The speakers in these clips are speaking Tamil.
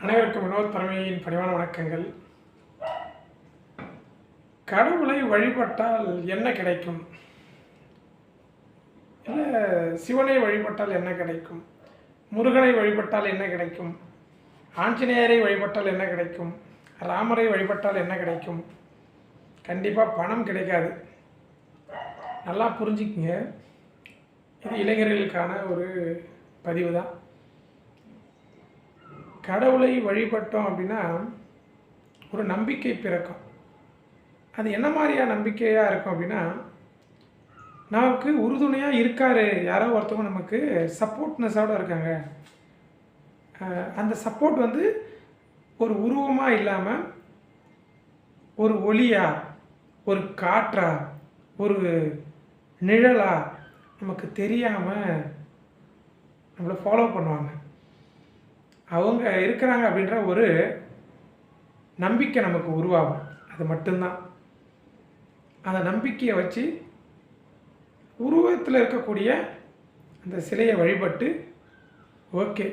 அனைவருக்கும் வினோத் தலைமையின் பணிவான வணக்கங்கள். கடவுளை வழிபட்டால் என்ன கிடைக்கும்? இல்லை சிவனை வழிபட்டால் என்ன கிடைக்கும்? முருகனை வழிபட்டால் என்ன கிடைக்கும்? ஆஞ்சநேயரை வழிபட்டால் என்ன கிடைக்கும்? ராமரை வழிபட்டால் என்ன கிடைக்கும்? கண்டிப்பாக பணம் கிடைக்காது. நல்லா புரிஞ்சுக்குங்க. இது இளைஞர்களுக்கான ஒரு பதிவு தான் கடவுளை வழிபட்டோம் அப்படின்னா ஒரு நம்பிக்கை பிறக்கும். அது என்ன மாதிரியான நம்பிக்கையாக இருக்கும் அப்படின்னா நமக்கு உறுதுணையாக இருக்கார் யாரோ ஒருத்தவங்க நமக்கு சப்போர்ட்னஸோடு இருக்காங்க. அந்த சப்போர்ட் வந்து ஒரு உருவமாக இல்லாமல் ஒரு ஒளியா ஒரு காற்றா ஒரு நிழலா நமக்கு தெரியாமல் நம்மளை ஃபாலோ பண்ணுவாங்க. அவங்க இருக்கிறாங்க அப்படின்ற ஒரு நம்பிக்கை நமக்கு உருவாகும். அது மட்டும்தான். அந்த நம்பிக்கையை வச்சு உருவத்தில் இருக்கக்கூடிய அந்த சிலையை வழிபட்டு ஓகே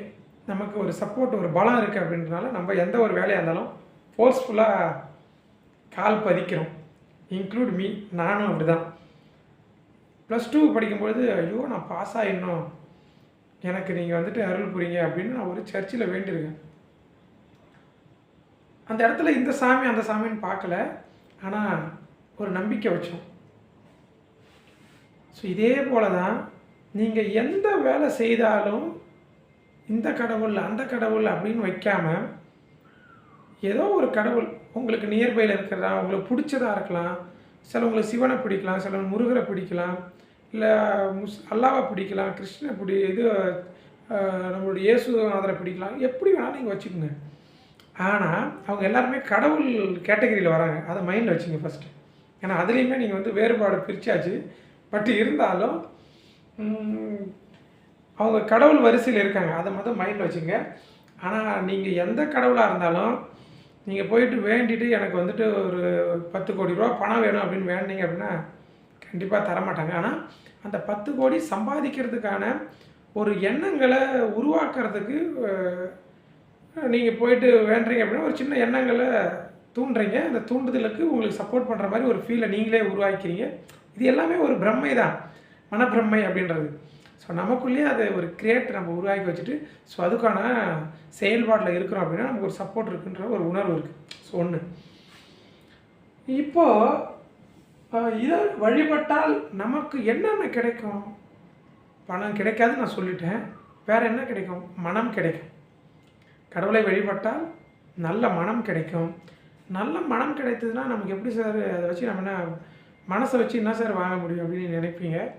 நமக்கு ஒரு சப்போர்ட் ஒரு பலம் இருக்குது அப்படின்றனால நம்ம எந்த ஒரு வேலையாக இருந்தாலும் ஃபோர்ஸ்ஃபுல்லாக கால் பதிக்கிறோம். இன்க்ளூட் மீ நானும் அப்படி தான் ப்ளஸ் டூ படிக்கும்பொழுது ஐயோ நான் பாஸ் ஆகிடணும் எனக்கு நீங்கள் வந்துட்டு அருள் புரிங்க அப்படின்னு நான் ஒரு சர்ச்சில் வேண்டியிருக்கேன். அந்த இடத்துல இந்த சாமி அந்த சாமின்னு பார்க்கல. ஆனால் ஒரு நம்பிக்கை வச்சோம். ஸோ இதே போல தான் நீங்கள் எந்த வேலை செய்தாலும் இந்த கடவுள் அந்த கடவுள் அப்படின்னு வைக்காமல் ஏதோ ஒரு கடவுள் உங்களுக்கு நியர்பையில் இருக்கிறதா உங்களுக்கு பிடிச்சதாக இருக்கலாம். சிலவங்களுக்கு சிவனை பிடிக்கலாம் சிலவங்க முருகரை பிடிக்கலாம். இல்லை முஸ் அல்லாவை பிடிக்கலாம் கிருஷ்ணனை பிடி இது நம்மளுடைய நம்மளுடைய இயேசுநாதரை பிடிக்கலாம். எப்படி வேணாலும் நீங்கள் வச்சுக்கோங்க. ஆனால் அவங்க எல்லாருமே கடவுள் கேட்டகரியில் வராங்க. அதை மைண்டில் வச்சுங்க ஃபஸ்ட்டு ஏன்னா அதுலேயுமே நீங்கள் வந்து வேறுபாடு பிரித்தாச்சு பட் இருந்தாலும் அவங்க கடவுள் வரிசையில் இருக்காங்க. அதை மட்டும் மைண்டில் வச்சுங்க ஆனால் நீங்கள் எந்த கடவுளாக இருந்தாலும் நீங்கள் போயிட்டு வேண்டிட்டு எனக்கு வந்துட்டு ஒரு பத்து கோடி ரூபா பணம் வேணும் அப்படின்னு வேண்டிங்க அப்படின்னா கண்டிப்பாக தரமாட்டாங்க. ஆனால் அந்த பத்து கோடி சம்பாதிக்கிறதுக்கான ஒரு எண்ணங்களை உருவாக்குறதுக்கு நீங்கள் போயிட்டு வேண்டுறீங்க அப்படின்னா ஒரு சின்ன எண்ணங்களை தூண்டுறீங்க. அந்த தூண்டுதலுக்கு உங்களுக்கு சப்போர்ட் பண்ணுற மாதிரி ஒரு ஃபீலை நீங்களே உருவாக்கிறீங்க இது எல்லாமே ஒரு பிரம்மை தான் மனப்பிரம்மை அப்படின்றது. ஸோ நமக்குள்ளேயே அதை ஒரு கிரியேட் நம்ம உருவாக்கி வச்சுட்டு ஸோ அதுக்கான செயல்பாட்டில் இருக்கிறோம் அப்படின்னா நமக்கு ஒரு சப்போர்ட் இருக்குன்ற ஒரு உணர்வு இருக்குது ஸோ ஒன்று இப்போது இதை வழிபட்டால் நமக்கு என்னென்ன கிடைக்கும்? பணம் கிடைக்காதுன்னு நான் சொல்லிட்டேன். வேறு என்ன கிடைக்கும்? மனம் கிடைக்கும். கடவுளை வழிபட்டால் நல்ல மனம் கிடைக்கும். நல்ல மனம் கிடைத்ததுன்னா நமக்கு எப்படி சார்? அதை வச்சு நம்ம என்ன மனசை வச்சு என்ன சார் வாங்க முடியும் அப்படின்னு நினைப்பீங்க?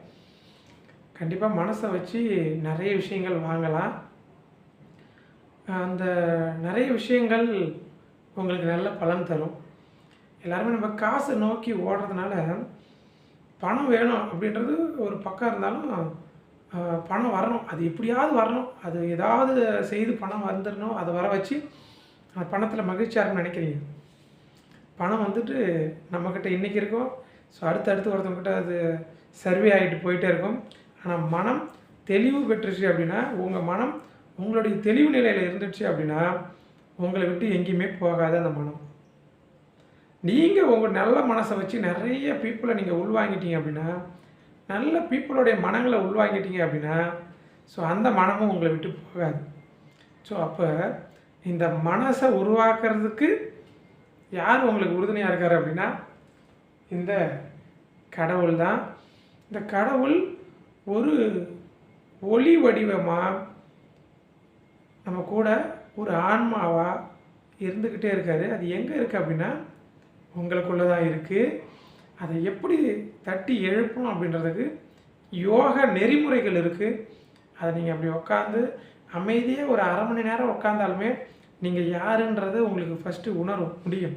கண்டிப்பாக மனசை வச்சு நிறைய விஷயங்கள் வாங்கலாம். அந்த நிறைய விஷயங்கள் உங்களுக்கு நல்ல பலன் தரும். எல்லாருமே நம்ம காசை நோக்கி ஓடுறதுனால பணம் வேணும் அப்படின்றது ஒரு பக்கம் இருந்தாலும் பணம் வரணும். அது எப்படியாவது வரணும். அது ஏதாவது செய்து பணம் வந்துடணும். அதை வர வச்சு அந்த பணத்தில் மகிழ்ச்சியாக இருக்கும்னு நினைக்கிறீங்க? பணம் வந்துட்டு நம்மக்கிட்ட இன்றைக்கி இருக்கும். ஸோ அடுத்தடுத்து ஒருத்தவங்கிட்ட அது சர்வே ஆகிட்டு போயிட்டே இருக்கும். ஆனால் மனம் தெளிவு பெற்றுச்சு அப்படின்னா உங்கள் மனம் உங்களுடைய தெளிவு நிலையில் இருந்துச்சு அப்படின்னா உங்களை விட்டு எங்கேயுமே போகாது அந்த மனம். நீங்கள் உங்கள் நல்ல மனசை வச்சு நிறைய பீப்புளை நீங்கள் உள்வாங்கிட்டீங்க அப்படின்னா நல்ல பீப்புளுடைய மனங்களை உள்வாங்கிட்டீங்க அப்படின்னா ஸோ அந்த மனமும் உங்களை விட்டு போகாது. ஸோ அப்போ இந்த மனசை உருவாக்குறதுக்கு யார் உங்களுக்கு உறுதுணையாக இருக்கார் அப்படின்னா இந்த கடவுள் தான். இந்த கடவுள் ஒரு ஒளி வடிவமாக நம்ம கூட ஒரு ஆன்மாவாக இருந்துக்கிட்டே இருக்காரு. அது எங்கே இருக்குது அப்படின்னா உங்களுக்குள்ளே தான் இருக்குது அதை எப்படி தட்டி எழுப்பணும் அப்படின்றதுக்கு யோக நெறிமுறைகள் இருக்குது அதை நீங்கள் அப்படி உட்காந்து அமைதியாக ஒரு அரை மணி நேரம் உட்காந்தாலுமே நீங்கள் யாருன்றது உங்களுக்கு ஃபஸ்ட்டு உணரும் முடியும்.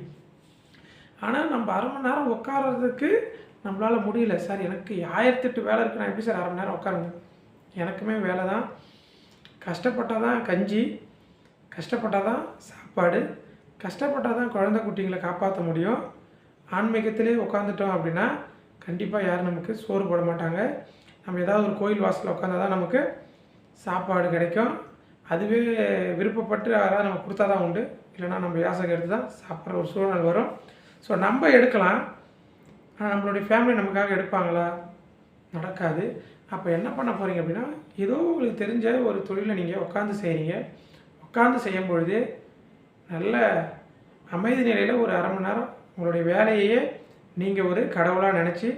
ஆனால் நம்ம அரை மணி நேரம் உட்கார்றதுக்கு நம்மளால் முடியல. சார் எனக்கு ஆயிரத்தெட்டு வேலை இருக்குது நான் எப்படி சார் அரை மணி நேரம் உட்காருங்க எனக்குமே வேலை தான் கஷ்டப்பட்டால் தான் கஞ்சி கஷ்டப்பட்டால் தான் சாப்பாடு கஷ்டப்பட்டால் தான் குழந்தை குட்டிங்களை காப்பாற்ற முடியும். ஆன்மீகத்திலே உட்காந்துட்டோம் அப்படின்னா கண்டிப்பாக யாரும் நமக்கு சோறு போட மாட்டாங்க. நம்ம ஏதாவது ஒரு கோயில் வாசலில் உட்காந்தா தான் நமக்கு சாப்பாடு கிடைக்கும். அதுவே விருப்பப்பட்டு யாராவது நம்ம கொடுத்தா தான் உண்டு. இல்லைன்னா நம்ம யாசகம் எடுத்து தான் சாப்பிட்ற ஒரு சூழ்நிலை வரும். ஸோ நம்ம எடுக்கலாம். ஆனால் நம்மளுடைய ஃபேமிலி நமக்காக எடுப்பாங்களா? நடக்காது. அப்போ என்ன பண்ண போகிறீங்க அப்படின்னா ஏதோ உங்களுக்கு தெரிஞ்ச ஒரு தொழிலை நீங்கள் உட்காந்து செய்கிறீங்க உட்காந்து செய்யும் பொழுது நல்ல அமைதி நிலையில் ஒரு அரை மணி நேரம் உங்களுடைய வேலையையே நீங்கள் ஒரு கடவுளாக நினச்சி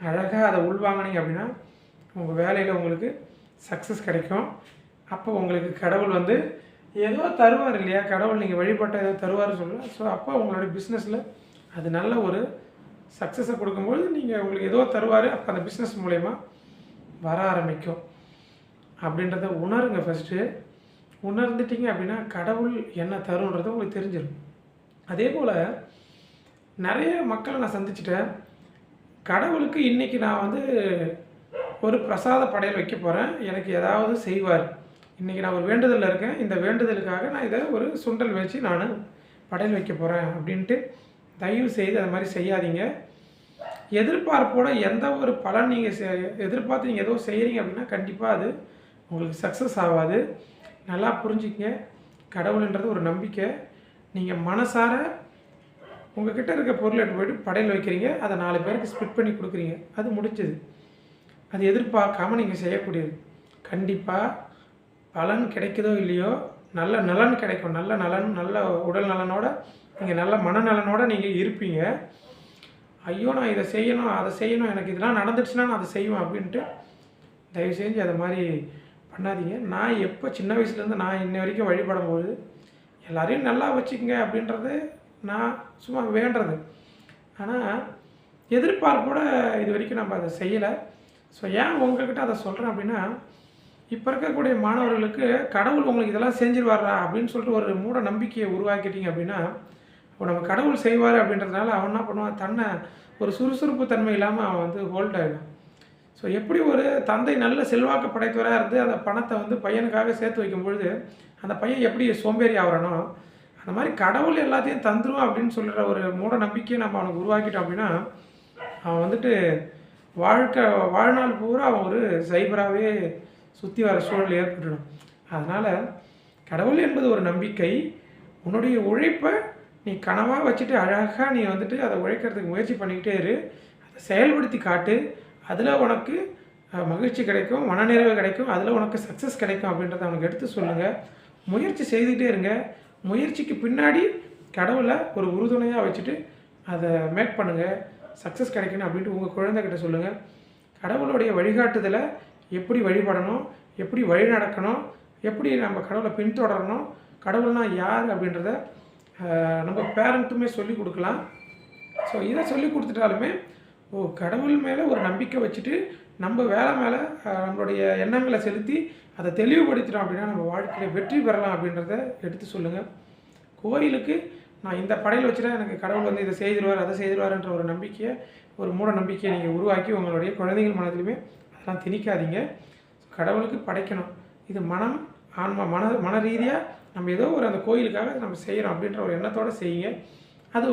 அழகாக அதை உள்வாங்கினீங்க அப்படின்னா உங்கள் வேலையில் உங்களுக்கு சக்ஸஸ் கிடைக்கும். அப்போ உங்களுக்கு கடவுள் வந்து ஏதோ தருவார் இல்லையா? கடவுள் நீங்கள் வழிபட்ட ஏதோ தருவார் சொல்லலாம் ஸோ அப்போ உங்களுடைய பிஸ்னஸில் அது நல்ல ஒரு சக்ஸஸை கொடுக்கும்போது நீங்கள் உங்களுக்கு ஏதோ தருவார் அப்போ அந்த பிஸ்னஸ் மூலயமா வர ஆரம்பிக்கும். அப்படின்றத உணருங்க ஃபஸ்ட்டு உணர்ந்துட்டீங்க அப்படின்னா கடவுள் என்ன தருன்றது உங்களுக்கு தெரிஞ்சிடும் அதே போல் நிறைய மக்களை நான் சந்திச்சிட்டேன். கடவுளுக்கு இன்றைக்கி நான் வந்து ஒரு பிரசாத படையல் வைக்க போகிறேன் எனக்கு ஏதாவது செய்வார். இன்றைக்கி நான் ஒரு வேண்டுதலில் இருக்கேன். இந்த வேண்டுதலுக்காக நான் இதை ஒரு சுண்டல் வச்சு நான் படையல் வைக்க போகிறேன் அப்படின்ட்டு தயவு செய்து அது மாதிரி செய்யாதீங்க. எதிர்பார்ப்போட எந்த ஒரு பலன் நீங்கள் செ எதிர்பார்த்து நீங்கள் ஏதோ செய்கிறீங்க அப்படின்னா கண்டிப்பாக அது உங்களுக்கு சக்ஸஸ் ஆகாது. நல்லா புரிஞ்சுக்கங்க. கடவுள்ன்றது ஒரு நம்பிக்கை. நீங்கள் மனசார உங்ககிட்ட இருக்க பொருளை எடுத்து போயிட்டு படையில் வைக்கிறீங்க. அதை நாலு பேருக்கு ஸ்பிட் பண்ணி கொடுக்குறீங்க. அது முடிஞ்சது. அது எதிர்பார்க்காம நீங்கள் செய்யக்கூடியது. கண்டிப்பாக பலன் கிடைக்குதோ இல்லையோ நல்ல நலன் கிடைக்கும். நல்ல நலன் நல்ல உடல் நலனோட நீங்கள் நல்ல மனநலனோட நீங்கள் இருப்பீங்க. ஐயோ நான் இதை செய்யணும் அதை செய்யணும் எனக்கு இதெல்லாம் நடந்துச்சுன்னா நான் அதை செய்வேன் அப்படின்ட்டு தயவு செஞ்சு அதை மாதிரி பண்ணாதீங்க. நான் எப்போ சின்ன வயசுலேருந்து நான் இன்ன வரைக்கும் வழிபடும் போது எல்லாரையும் நல்லா வச்சுக்கோங்க அப்படின்றது நான் சும்மா வேண்டுறது. ஆனால் எதிர்பார்ப்போட இது வரைக்கும் நம்ம அதை செய்யலை. ஸோ ஏன் உங்கள்கிட்ட அதை சொல்கிறேன் அப்படின்னா இப்போ இருக்கக்கூடிய மாணவர்களுக்கு கடவுள் உங்களுக்கு இதெல்லாம் செஞ்சிருவாரா அப்படின்னு சொல்லிட்டு ஒரு மூட நம்பிக்கையை உருவாக்கிட்டீங்க அப்படின்னா இப்போ நம்ம கடவுள் செய்வார் அப்படின்றதுனால அவன் என்ன பண்ணுவான்? தன்னை ஒரு சுறுசுறுப்பு தன்மை இல்லாமல் அவன் வந்து ஹோல்ட் ஆகிடும் ஸோ எப்படி ஒரு தந்தை நல்ல செல்வாக்கு படைத்தவராக இருந்து அந்த பணத்தை வந்து பையனுக்காக சேர்த்து வைக்கும் பொழுது அந்த பையன் எப்படி சோம்பேறி ஆகிறானோ அந்த மாதிரி கடவுள் எல்லாத்தையும் தந்துருவான் அப்படின்னு சொல்கிற ஒரு மூட நம்பிக்கையை நம்ம அவனுக்கு உருவாக்கிட்டோம் அப்படின்னா அவன் வந்துட்டு வாழ்க்கை வாழ்நாள் பூரா அவன் ஒரு சைபராகவே சுற்றி வர சூழல் ஏற்பட்டுடும். அதனால் கடவுள் என்பது ஒரு நம்பிக்கை. உன்னுடைய உழைப்பை நீ கனவாக வச்சுட்டு அழகாக நீ வந்துட்டு அதை உழைக்கிறதுக்கு முயற்சி பண்ணிக்கிட்டே இரு. அதை செயல்படுத்தி காட்டு. அதில் உனக்கு மகிழ்ச்சி கிடைக்கும் மனநிறைவு கிடைக்கும் அதில் உனக்கு சக்ஸஸ் கிடைக்கும் அப்படின்றத அவனுக்கு எடுத்து சொல்லுங்கள் முயற்சி செய்துக்கிட்டே இருங்க. முயற்சிக்கு பின்னாடி கடவுளை ஒரு உறுதுணையாக வச்சுட்டு அதை மேக் பண்ணுங்கள் சக்ஸஸ் கிடைக்கணும் அப்படின்ட்டு உங்கள் குழந்தைகிட்ட சொல்லுங்கள் கடவுளுடைய வழிகாட்டுதலை எப்படி வழிபடணும் எப்படி வழி நடக்கணும் எப்படி நம்ம கடவுளை பின்தொடரணும் கடவுள்னா யார் அப்படின்றத நம்ம பேரண்ட்டுமே சொல்லி கொடுக்கலாம். ஸோ இதை சொல்லி கொடுத்துட்டாலுமே ஓ கடவுள் மேலே ஒரு நம்பிக்கை வச்சுட்டு நம்ம வேலை மேலே நம்மளுடைய எண்ணங்களை செலுத்தி அதை தெளிவுபடுத்திட்டோம் அப்படின்னா நம்ம வாழ்க்கையில் வெற்றி பெறலாம் அப்படின்றத எடுத்து சொல்லுங்கள் கோயிலுக்கு நான் இந்த படையில் வச்சுட்டா எனக்கு கடவுள் வந்து இதை செய்திருவார் அதை செய்திருவார்ன்ற ஒரு நம்பிக்கையை ஒரு மூட நம்பிக்கையை நீங்கள் உருவாக்கி உங்களுடைய குழந்தைகள் மனதிலுமே அதெல்லாம் திணிக்காதீங்க. கடவுளுக்கு படைக்கணும். இது மனம் ஆன்மா மன மன ரீதியாக நம்ம ஏதோ ஒரு அந்த கோயிலுக்காக நம்ம செய்கிறோம் அப்படின்ற ஒரு எண்ணத்தோடு செய்யுங்க. அது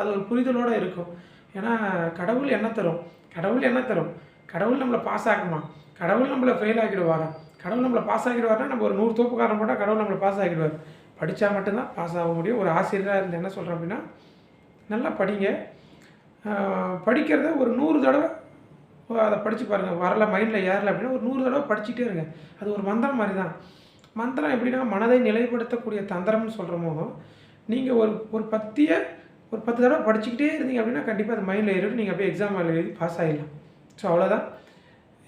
அது ஒரு புரிதலோடு இருக்கும். ஏன்னா கடவுள் என்ன தரும்? கடவுள் என்ன தரும்? கடவுள் நம்மளை பாஸ் ஆக்குமா? கடவுள் நம்மளை ஃபெயில் ஆகிடுவாரா கடவுள் நம்மளை பாஸ் ஆகிடுவார்னா நம்ம ஒரு நூறு தோப்புக்காரன் போட்டால் கடவுள் நம்மளை பாஸ் ஆகிடுவார் படித்தா மட்டும்தான் பாஸ் ஆக முடியும். ஒரு ஆசிரியராக இருந்து என்ன சொல்கிறேன் அப்படின்னா நல்லா படிங்க. படிக்கிறத ஒரு நூறு தடவை அதை படித்து பாருங்கள் வரல மைண்டில் ஏறல அப்படின்னா ஒரு நூறு தடவை படிச்சுட்டே இருங்க. அது ஒரு மந்திரம் மாதிரி தான் மந்திரம் எப்படின்னா மனதை நிலைப்படுத்தக்கூடிய தந்திரம்னு சொல்கிறோமோ நீங்கள் ஒரு ஒரு பத்திய ஒரு பத்து தடவை படிச்சுக்கிட்டே இருந்தீங்க அப்படின்னா கண்டிப்பாக அது மைண்டில் ஏறிட்டு நீங்கள் அப்படியே எக்ஸாம் எழுதி பாஸ் ஆகிடலாம் ஸோ அவ்வளோதான்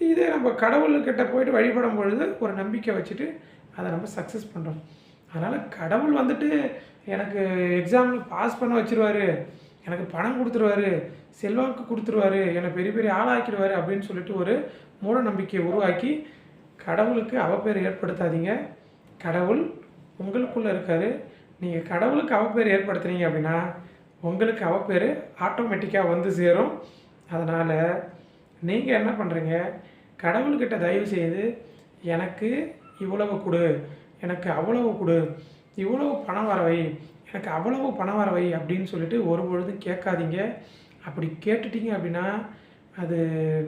இதே நம்ம கடவுள்கிட்ட போயிட்டு வழிபடும் பொழுது ஒரு நம்பிக்கை வச்சுட்டு அதை நம்ம சக்ஸஸ் பண்ணுறோம் அதனால் கடவுள் வந்துட்டு எனக்கு எக்ஸாமில் பாஸ் பண்ண வச்சுருவாரு. எனக்கு பணம் கொடுத்துருவாரு. செல்வாக்கு கொடுத்துருவாரு. என்னை பெரிய பெரிய ஆளாக்கிடுவாரு அப்படின்னு சொல்லிட்டு ஒரு மூட நம்பிக்கையை உருவாக்கி கடவுளுக்கு அவப்பேர் ஏற்படுத்தாதீங்க. கடவுள் உங்களுக்குள்ளே இருக்காரு. நீங்கள் கடவுளுக்கு அவப்பேர் ஏற்படுத்துனீங்க அப்படின்னா உங்களுக்கு அவ பேர் ஆட்டோமேட்டிக்காக வந்து சேரும். அதனால் நீங்கள் என்ன பண்ணுறீங்க கடவுள்கிட்ட தயவு செய்து எனக்கு இவ்வளவு கொடு. எனக்கு அவ்வளவு கொடு. இவ்வளவு பணம் வரவை எனக்கு அவ்வளவு பணம் வரவை அப்படின்னு சொல்லிட்டு ஒரு பொழுதும் கேட்காதீங்க. அப்படி கேட்டுட்டீங்க அப்படின்னா அது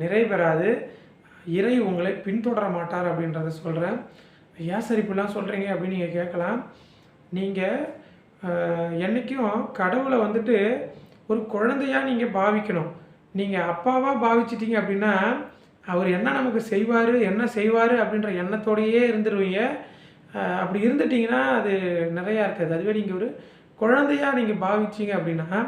நிறைவேறாது. இறை உங்களை பின்தொடர மாட்டார் அப்படின்றத சொல்கிறேன் ஏன் சார் இப்படிலாம் சொல்கிறீங்க அப்படின்னு நீங்கள் கேட்கலாம். நீங்கள் என்றைக்கும் கடவுளை வந்துட்டு ஒரு குழந்தையாக நீங்கள் பாவிக்கணும். நீங்கள் அப்பாவாக பாவிச்சிட்டிங்க அப்படின்னா அவர் என்ன நமக்கு செய்வார் என்ன செய்வார் அப்படின்ற எண்ணத்தோடையே இருந்துருவீங்க. அப்படி இருந்துட்டிங்கன்னா அது நிறையா இருக்காது. அதுவே நீங்கள் ஒரு குழந்தையா நீங்கள் பாவிச்சீங்க அப்படின்னா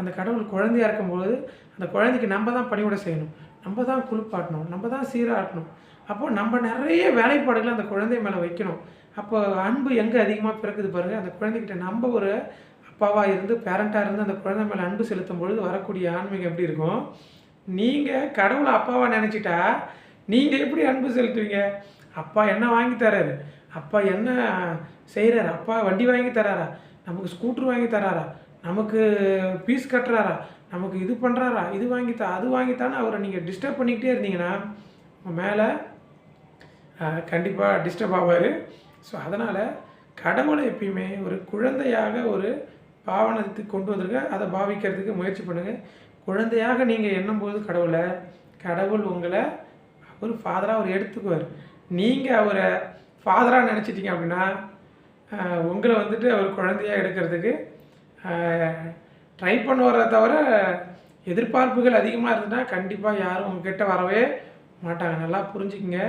அந்த கடவுள் குழந்தையா இருக்கும்போது அந்த குழந்தைக்கு நம்ம தான் பணிவிட செய்யணும். நம்ம தான் குளிப்பாட்டணும். நம்ம தான் சீராட்டணும் அப்போது நம்ம நிறைய வேலைப்பாடுகளை அந்த குழந்தை மேலே வைக்கணும். அப்போ அன்பு எங்கே அதிகமாக பிறக்குது பாருங்கள் அந்த குழந்தைகிட்ட நம்ம ஒரு அப்பாவாக இருந்து பேரண்ட்டாக இருந்து அந்த குழந்தை மேலே அன்பு செலுத்தும் பொழுது வரக்கூடிய ஆன்மீகம் எப்படி இருக்கும்? நீங்கள் கடவுளை அப்பாவாக நினச்சிட்டா நீங்கள் எப்படி அன்பு செலுத்துவீங்க? அப்பா என்ன வாங்கி தராரு? அப்பா என்ன செய்கிறாரு அப்பா வண்டி வாங்கி தராரா? நமக்கு ஸ்கூட்ரு வாங்கி தராரா? நமக்கு ஃபீஸ் கட்டுறாரா? நமக்கு இது பண்ணுறாரா இது வாங்கித்தா அது வாங்கித்தான்னு அவரை நீங்கள் டிஸ்டர்ப் பண்ணிக்கிட்டே இருந்தீங்கன்னா மேலே கண்டிப்பாக டிஸ்டர்ப் ஆவார். ஸோ அதனால் கடவுளை எப்பயுமே ஒரு குழந்தையாக ஒரு பாவனத்துக்கு கொண்டு வந்துருங்க அதை பாவிக்கிறதுக்கு முயற்சி பண்ணுங்கள் குழந்தையாக நீங்கள் எண்ணும்போது கடவுளை கடவுள் உங்களை ஒரு ஃபாதராக அவர் எடுத்துக்குவார். நீங்கள் அவரை ஃபாதராக நினச்சிட்டிங்க அப்படின்னா உங்களை வந்துட்டு அவர் குழந்தையாக எடுக்கிறதுக்கு ட்ரை பண்ணுவார தவிர எதிர்பார்ப்புகள் அதிகமாக இருந்ததுன்னா கண்டிப்பாக யாரும் உங்ககிட்ட வரவே மாட்டாங்க. நல்லா புரிஞ்சுக்குங்க.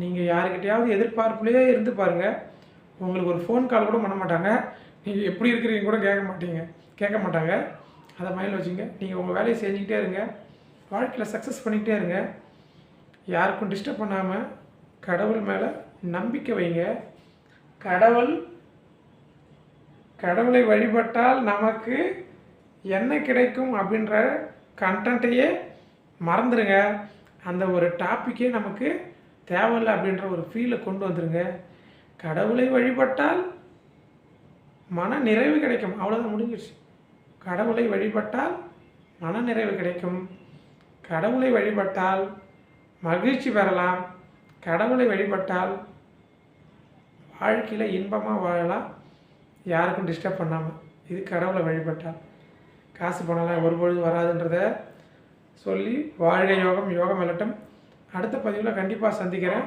நீங்கள் யாருக்கிட்டையாவது எதிர்பார்ப்புலேயே இருந்து பாருங்கள் உங்களுக்கு ஒரு ஃபோன் கால் கூட பண்ண மாட்டாங்க. நீங்கள் எப்படி இருக்கிறீங்க கூட கேட்க மாட்டீங்க. கேட்க மாட்டாங்க. அதை மைண்டில் வச்சுங்க. நீங்கள் உங்கள் வேலையை செஞ்சுக்கிட்டே இருங்க. வாழ்க்கையில் சக்ஸஸ் பண்ணிக்கிட்டே இருங்க. யாருக்கும் டிஸ்டர்ப் பண்ணாமல் கடவுள் மேலே நம்பிக்கை வைங்க. கடவுள் கடவுளை வழிபட்டால் நமக்கு என்ன கிடைக்கும் அப்படின்ற கண்டென்ட்டையே மறந்துடுங்க அந்த ஒரு டாப்பிக்கே நமக்கு தேவையில்லை அப்படின்ற ஒரு ஃபீலை கொண்டு வந்துருங்க. கடவுளை வழிபட்டால் மன நிறைவு கிடைக்கும். அவ்வளோதான் முடிஞ்சிடுச்சு கடவுளை வழிபட்டால் மன நிறைவு கிடைக்கும். கடவுளை வழிபட்டால் மகிழ்ச்சி பெறலாம். கடவுளை வழிபட்டால் வாழ்க்கையில் இன்பமாக வாழலாம். யாருக்கும் டிஸ்டர்ப் பண்ணாமல் இது கடவுளை வழிபட்டால். காசு பணம்லாம் ஒரு பொழுது வராதுன்றத சொல்லி வாழ்க யோகம் யோகம் வெல்லட்டும் அடுத்த பதிவில் கண்டிப்பாக சந்திக்கிறேன்.